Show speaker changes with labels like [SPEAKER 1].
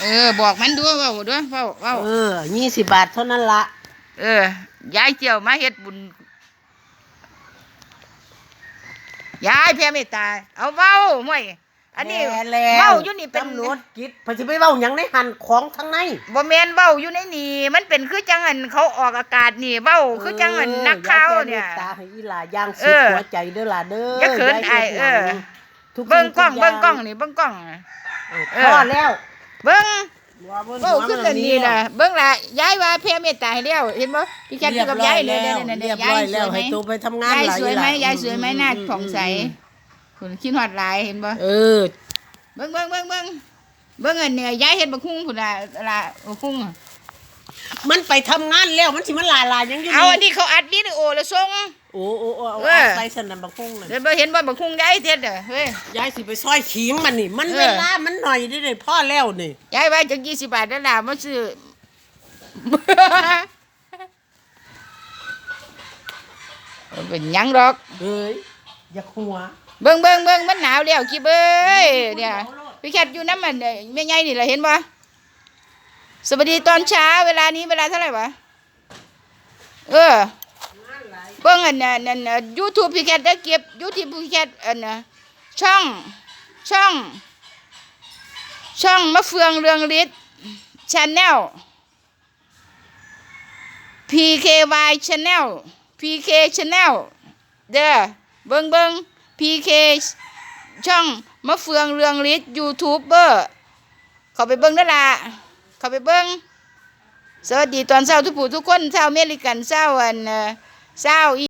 [SPEAKER 1] เออ บอกมันด้วยเว่าด้วยเว้าเว้า
[SPEAKER 2] เออยี่สิบบาทเท่านั้นละ
[SPEAKER 1] เออยายเจียวมาเฮ็ดบุญยายเพียเมตตาเอาเว้าห่วยอันนี้
[SPEAKER 2] แแล้ว
[SPEAKER 1] เว้าอยู่นี่เป็น
[SPEAKER 2] ตำรวจกิดพอจะไปเว้าหยังในหันของทั้งใน
[SPEAKER 1] บ่แม่นเว้าอยู่ในนี่มันเป็นคือจังอันเขาออกอากาศนี่เว้าคือจังอันนักข่าวเนี่ย
[SPEAKER 2] อออาแก้มตาให้อีหลาย่าง
[SPEAKER 1] เอ
[SPEAKER 2] สุด
[SPEAKER 1] อ
[SPEAKER 2] หัวใจเด้อล่ะเด้อ
[SPEAKER 1] อย่าเขิน
[SPEAKER 2] ฮ็ด
[SPEAKER 1] อาย
[SPEAKER 2] หยัง
[SPEAKER 1] เออ
[SPEAKER 2] ทุ
[SPEAKER 1] เบิ่งกล้อง
[SPEAKER 2] สิ่
[SPEAKER 1] เบิ่งกล้อง
[SPEAKER 2] ทุ
[SPEAKER 1] นี่เบิ่งกล้อง
[SPEAKER 2] เออ
[SPEAKER 1] เออ
[SPEAKER 2] พอแล้ว
[SPEAKER 1] เบิ่ง
[SPEAKER 2] ว่าเบิ่ง
[SPEAKER 1] เว้าคือกันนี่ล่ะเบิ่งล่ะยายว่าเพียเมตตาให้แล้วเห็นบ่พี่แคทอยู่กับยายเลย
[SPEAKER 2] เรี
[SPEAKER 1] เด้
[SPEAKER 2] ย
[SPEAKER 1] อบ
[SPEAKER 2] ร้อย
[SPEAKER 1] เนี่ย
[SPEAKER 2] แล้ว
[SPEAKER 1] ๆๆ
[SPEAKER 2] เรียบร้อยแล้วให้
[SPEAKER 1] ยายสวยไหม
[SPEAKER 2] ตัวไปทำงาน
[SPEAKER 1] ยาย
[SPEAKER 2] หล
[SPEAKER 1] สวยไหม
[SPEAKER 2] ล่ะ
[SPEAKER 1] ยายสวยไหมหน้า
[SPEAKER 2] อื
[SPEAKER 1] ผ่องใสคุณคิดฮอดหลายเห็นบ่
[SPEAKER 2] เออ
[SPEAKER 1] เบิ่งเบิ่งเบิ่งเบิ่งเบิ่งอันเนี่ยยายเฮ็ดบักคุ้งพุ่นน่ะล่ะบักคุ้งอะ
[SPEAKER 2] มันไปทำงานแล้วมันสิมันลาลายังอยู่
[SPEAKER 1] เอาอันนี้เขาอัดวิดีโอแล้วส่ง
[SPEAKER 2] โอ้โอ้โอ้เอา
[SPEAKER 1] เออ
[SPEAKER 2] ใส่สนันบักพุ่งน่ะ
[SPEAKER 1] เดี๋ยวบ่เห็นบ่บักคุ้งยายเฮ็ดเด้อเฮ้ย
[SPEAKER 2] ยายสิไปซอยขิงมันนี่ มัน
[SPEAKER 1] เออ
[SPEAKER 2] เวลามันหน่อยได้เลยพ่อแล้วนี่
[SPEAKER 1] ยายว่าจัก20บาทนั่นล่ะมาซื้อบ่เป็นหยังดอก
[SPEAKER 2] เอ้ยอย่าหัว
[SPEAKER 1] เบิ่งเบิ่งเบิ่งมันหนาวแล้วกี่เบ้ยเนี่ยพี่แคทอยู่น้ำมันเอ่อแม่ใหญ่นี่ล่ะเห็นบ่สวัสดีตอนเช้าเวลานี้เวลาเท่าไหร่วะเออ เบิ่งอันน่ะนั่นน่ะ YouTube พี่แคทได้เก็บ YouTube พี่แคทอันน่ะช่องช่อง ช่องมะเฟืองเรืองฤทธิ์ Channel PKY Channel PK Channel เด้อเบิ่งเบิ่ง PK ช่องมะเฟืองเรืองฤทธิ์ยูทูบเบอร์เข้าไปเบิ่งเด้อล่ะเข้าไปเบิ่งสวัสดีตอนเช้าทุกผู้ทุกคนเช้าเมริกันเช้าอัน เศร้าอี